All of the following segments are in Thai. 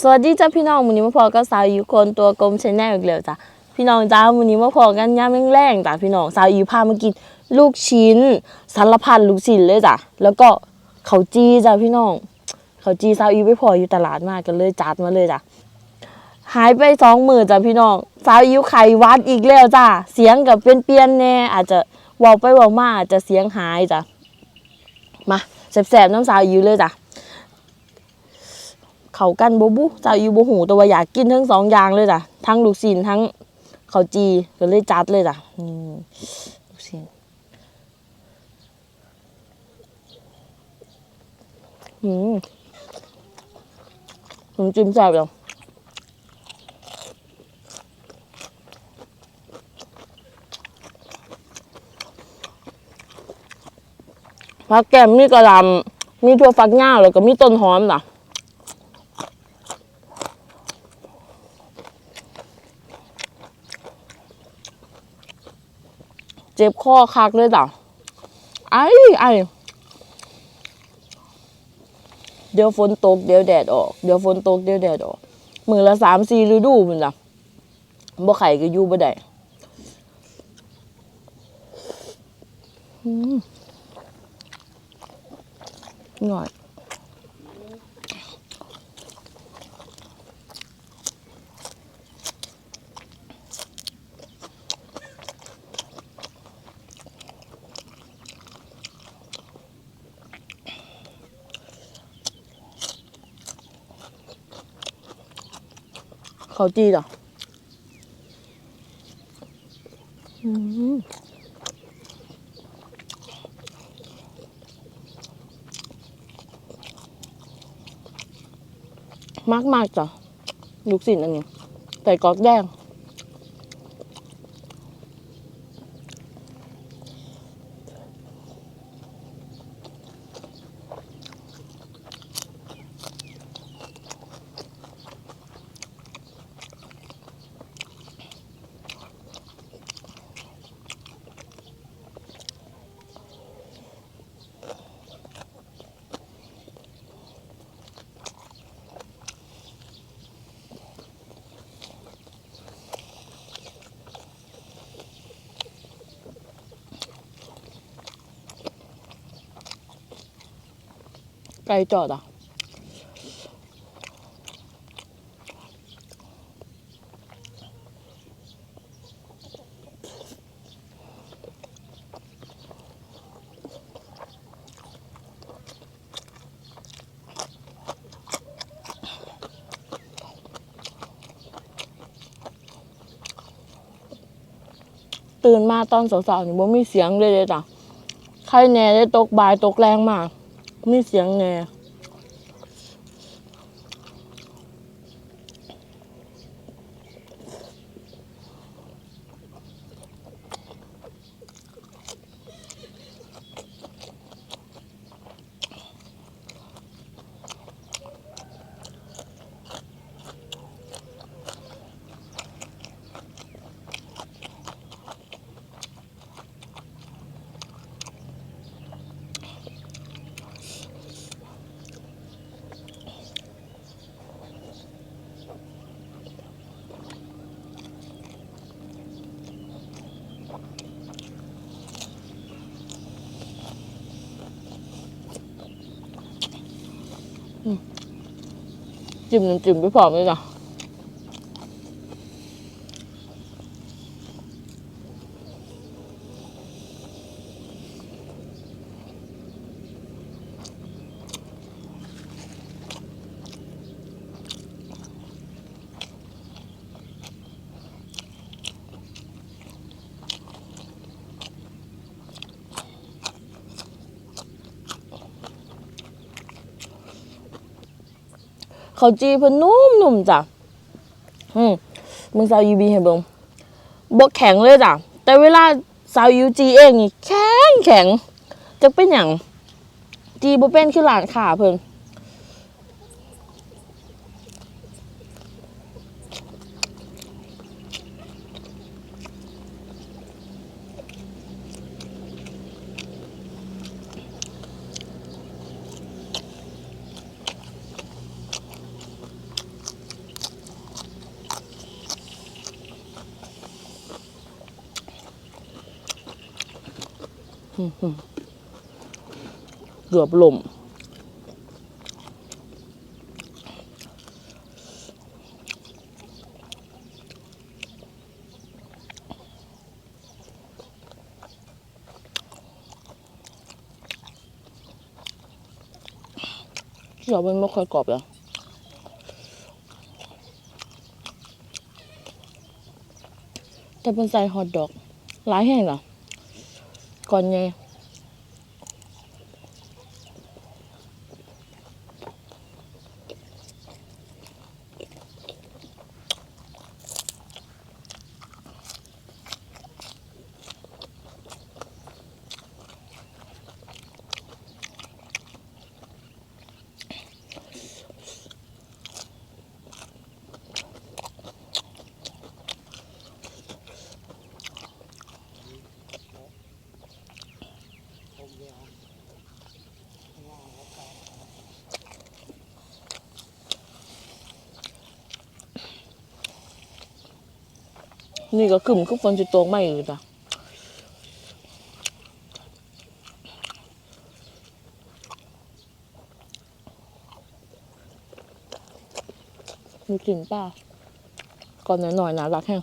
สวัสดีจ้าพี่น้องมือนี้มาพอกับสาวอยู่คนตัวกลมชแนลอีกแล้วจ้ะพี่น้องจ้ามือนี้มาพอกันย่ามแรงๆจ้ะพี่น้องสาวอยู่พามากินลูกชิ้นสารพัดลูกชิ้นเลยจ้ะแล้วก็เขาจีจ้ะพี่น้องเขาจีสาวอยู่ไปพออยู่ตลาดมากกันเลยจัดมาเลยจ้ะหายไปสองหมื้อจ้ะพี่น้องสาวอยู่ไข่วัดอีกแล้วจ้ะเสียงกับเป็นเปลี่ยนๆแน่อาจจะว้าไปว้ามาอาจจะเสียงหายจ้ะมาแสบๆน้ำสาวอยู่เลยจ้ะ เขากันบบุจะอยู่บหูแต่ว่าอยากกินทั้งสองอย่างเลยจ้ะทั้งลูกศิลทั้งเขาจีก็เลยจัดเลยจ้ะอืมลูกศิลอืมน้ำจิ้มแซ่บเลยผักแกมมีกระลำมีถั่วฝักยาวแล้วก็มีต้นหอมจ้ะ เจ็บข้อคักเลยจ้ะไอ้ไอ้เดี๋ยวฝนตกเดี๋ยวแดดออกเดี๋ยวฝนตกเดี๋ยวแดดออกมือละสามสี่ฤดูมันจ้ะบ่ไข่ก็อยู่บ่ได้อืมหน่อย เขาจีจ้ะอืมมากมากๆจ้ะลูกศิลอันนี้ใส่กรอกแดง ไก่จอดอะ ตื่นมาตอนสาวๆนี่บ่มีเสียงเลยเลยจ้ะใครแหน่ได้ตกบายตกแรงมาก มีเสียงแง จิ้มน้ำจิ้มไปพร้อมเลยจ้ะ เขาจีเพิ่นนุ่มนุ่มจ้ะอืมมึงสาวยูบีให้เบิ่งบ่แข็งเลยจ้ะ แต่เวลาสาวยูจีเองนี่แข็งแข็งจะเป็นอย่างจีบ่เป็นคือหลานขาเพิ่น เกือบหล่มเดี๋ยวมันไม่ค่อยกรอบเลยแต่เป็นใส่ฮอทดอกหลายแห่งเหรอ ก่อนไง นี่ก็ขึ้นคือฝนจะตกไม่อยู่จ้ะมีกลิ่นป้าก่อนหน่อยๆนะรักแห้ง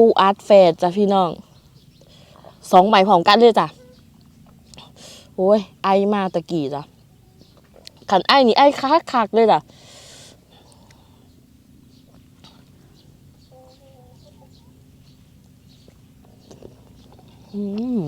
ปูอาร์ตแฟร์จ้ะพี่น้องสองใบพร้อมกันเลยจ้ะโอ้ยไอมาตะกี้จ้ะขันไอนี่ไอคักคักเลยจ้ะอืม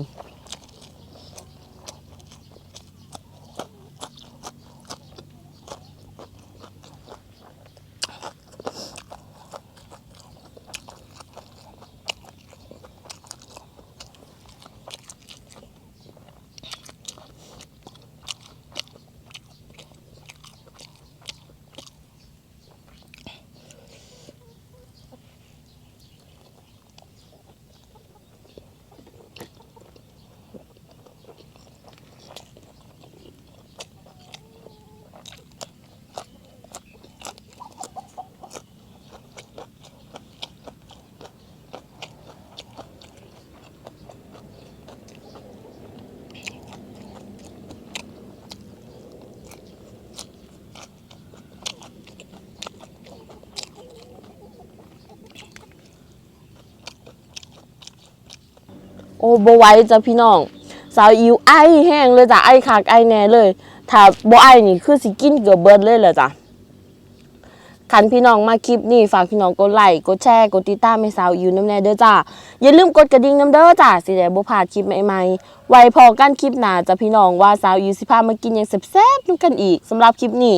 อ้บไหว้จ้ะพี่น้อง สาวอิวไอแห้งเลยจ้ะไอคักไอแน่เลย ถ้าบ่ไอนี่คือสิกินเกือบเบิดเลยแหละจ้ะคันพี่น้องมาคลิปนี้ฝากพี่น้องกดไลค์กดแชร์กดติดตามให้สาวอิวน้ำแน่เด้อจ้าอย่าลืมกดกระดิ่งน้ำเด้อจ้าสิได้บ่พลาดคลิปใหม่ๆไว้พอกันคลิปหน้าจ้ะพี่น้องว่าสาวอิวสิพามากินหยังแซ่บๆนำกันอีกสำหรับคลิปนี้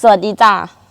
สวัสดีจ้า